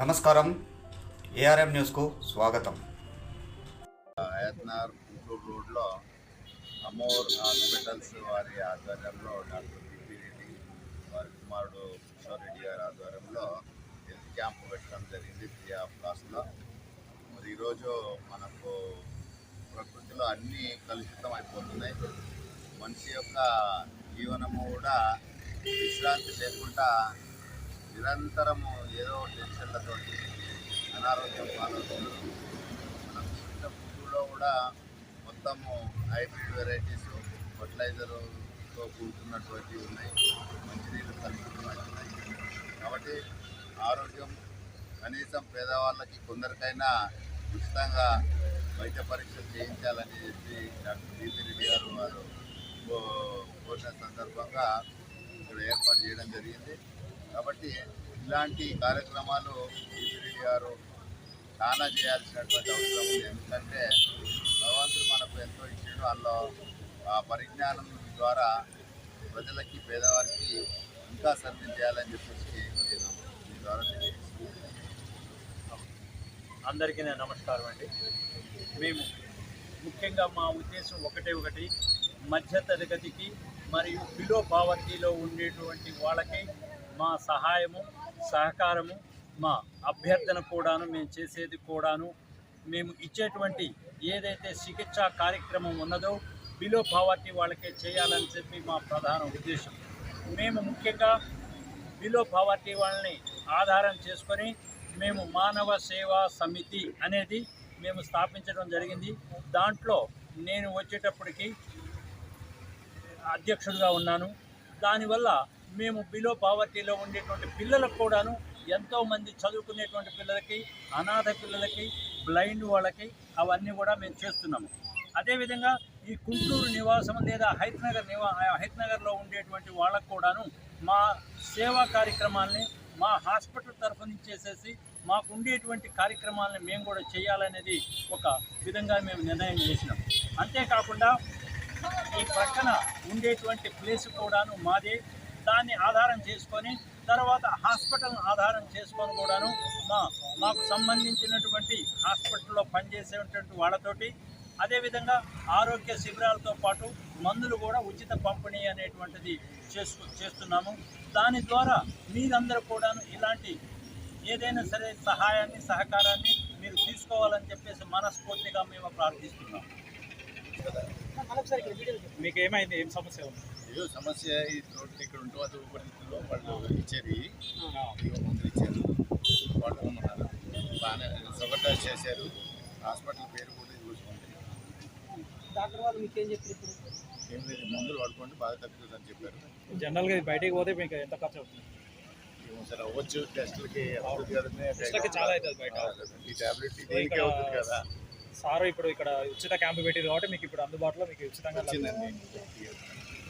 నమస్కారం. ఏఆర్ఎం న్యూస్కు స్వాగతం. అయత్నార్ గుంటూరు రోడ్లో అమోర్ హాస్పిటల్స్ వారి ఆధ్వర్యంలో డాక్టర్ బిపి రెడ్డి వారి కుమారుడు కిషోర్ రెడ్డి గారి ఆధ్వర్యంలో హెల్త్ క్యాంప్ పెట్టడం జరిగింది ఫ్రీ మరి ఈరోజు మనకు ప్రకృతిలో అన్నీ కలుషితం అయిపోతున్నాయి. మనిషి యొక్క జీవనము కూడా విశ్రాంతి లేకుండా నిరంతరము ఏదో టెన్షన్లతో అనారోగ్యం పాలవుతున్నారు మనం తింటున్న ఫుడ్లో కూడా మొత్తము హైబ్రిడ్ వెరైటీస్ ఫర్టిలైజర్తో కూడుతున్నటువంటివి ఉన్నాయి. మంచినీళ్ళు కలుపుతున్నాయి కాబట్టి ఆరోగ్యం కనీసం పేదవాళ్ళకి కొందరికైనా ఉచితంగా వైద్య పరీక్షలు చేయించాలని చెప్పి డాక్టర్ బీపీ రెడ్డి గారు వారు కోరిన సందర్భంగా ఇక్కడ ఏర్పాటు చేయడం జరిగింది. కాబట్టి ఇలాంటి కార్యక్రమాలు బీపీ రెడ్డి గారు చాలా చేయాల్సినటువంటి అవసరం ఉంది. ఎందుకంటే భగవంతుడు మనకు ఎంతో ఇచ్చాడు. అందులో ఆ పరిజ్ఞానం ద్వారా ప్రజలకి పేదవారికి ఇంకా సర్వీస్ చేయాలని చెప్పేసి నేను మీ ద్వారా అందరికీ నేను నమస్కారం అండి. మేము ముఖ్యంగా మా ఉద్దేశం ఒకటే ఒకటి మధ్య తరగతికి మరియు బిలో పావర్టీలో ఉండేటువంటి వాళ్ళకి మా సహాయము సహకారము మా అభ్యర్థన కూడాను మేము చేసేది కూడాను మేము ఇచ్చేటువంటి ఏదైతే చికిత్సా కార్యక్రమం ఉన్నదో బిలో పావర్టీ వాళ్ళకే చేయాలని చెప్పి మా ప్రధాన ఉద్దేశం. మేము ముఖ్యంగా బిలో పావర్టీ వాళ్ళని ఆధారం చేసుకొని మేము మానవ సేవా సమితి అనేది మేము స్థాపించడం జరిగింది. దాంట్లో నేను వచ్చేటప్పటికి అధ్యక్షుడిగా ఉన్నాను. దానివల్ల మేము బిలో పావర్టీలో ఉండేటువంటి పిల్లలకు కూడాను ఎంతోమంది చదువుకునేటువంటి పిల్లలకి అనాథ పిల్లలకి బ్లైండ్ వాళ్ళకి అవన్నీ కూడా మేము చేస్తున్నాము. అదేవిధంగా ఈ గుంటూరు నివాసం లేదా హైత్నగర్ నివా హైత్నగర్లో ఉండేటువంటి వాళ్ళకు కూడాను మా సేవా కార్యక్రమాల్ని మా హాస్పిటల్ తరఫు నుంచి చేసేసి మాకు ఉండేటువంటి కార్యక్రమాలను మేము కూడా చేయాలనేది ఒక విధంగా మేము నిర్ణయం చేసినాం. అంతేకాకుండా ఈ ప్రక్కన ఉండేటువంటి ప్లేస్ కూడాను మాదే దాన్ని ఆధారం చేసుకొని తర్వాత హాస్పిటల్ని ఆధారం చేసుకొని కూడాను మా మాకు సంబంధించినటువంటి హాస్పిటల్లో పనిచేసేటువంటి వాళ్ళతోటి అదేవిధంగా ఆరోగ్య శిబిరాలతో పాటు మందులు కూడా ఉచిత పంపిణీ అనేటువంటిది చేసుకు చేస్తున్నాము. దాని ద్వారా మీరందరూ కూడాను ఇలాంటి ఏదైనా సరే సహాయాన్ని సహకారాన్ని మీరు తీసుకోవాలని చెప్పేసి మనస్ఫూర్తిగా మేము ప్రార్థిస్తున్నాము మీకు ఏమైంది ఏం సమస్య ఉంది? ఇదో సమస్య ఈ రోడ్డు ఇక్కడ ఉంటే అది ఊపిరితిత్తులో వాళ్ళు మందులు ఇచ్చారు. వాళ్ళు ఉన్నారు బాగానే టెస్ట్ చేశారు. హాస్పిటల్ పేరు కూడా చూసుకోండి డాక్టర్ వాళ్ళు మీకు ఏం చెప్పారు ఇప్పుడు? ఏం లేదు మందులు వాడుకోండి బాగా తగ్గుతుందని చెప్పారు. జనరల్గా ఇది బయటికి పోతే మీకు ఎంత ఖర్చు అవుతుంది? సరే అవ్వచ్చు. టెస్టులకి అవుతుంది చాలా అవుతుంది బయట. ఈ టాబ్లెట్ దీనికి అవుతుంది కదా? సార్ ఇప్పుడు ఇక్కడ ఉచిత క్యాంపు పెట్టింది కాబట్టి మీకు ఇప్పుడు అందుబాటులో మీకు ఉచితంగా వచ్చిందండి.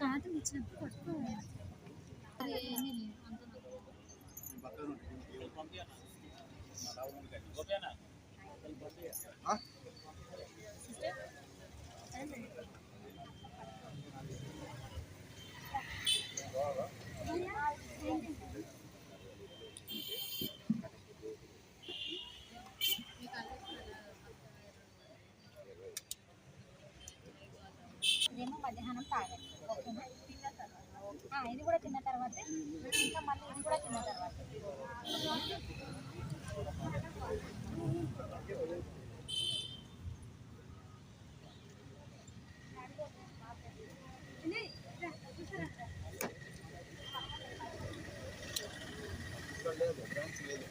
కాదు ఇచ్చినప్పుడు పట్టుకోవాలి మధ్యాహ్నం తాగండి ఓకేనా ఇది కూడా తిన్న తర్వాతే ఇంకా మళ్ళీ ఇది కూడా తిన్న తర్వాత లేదు లేదు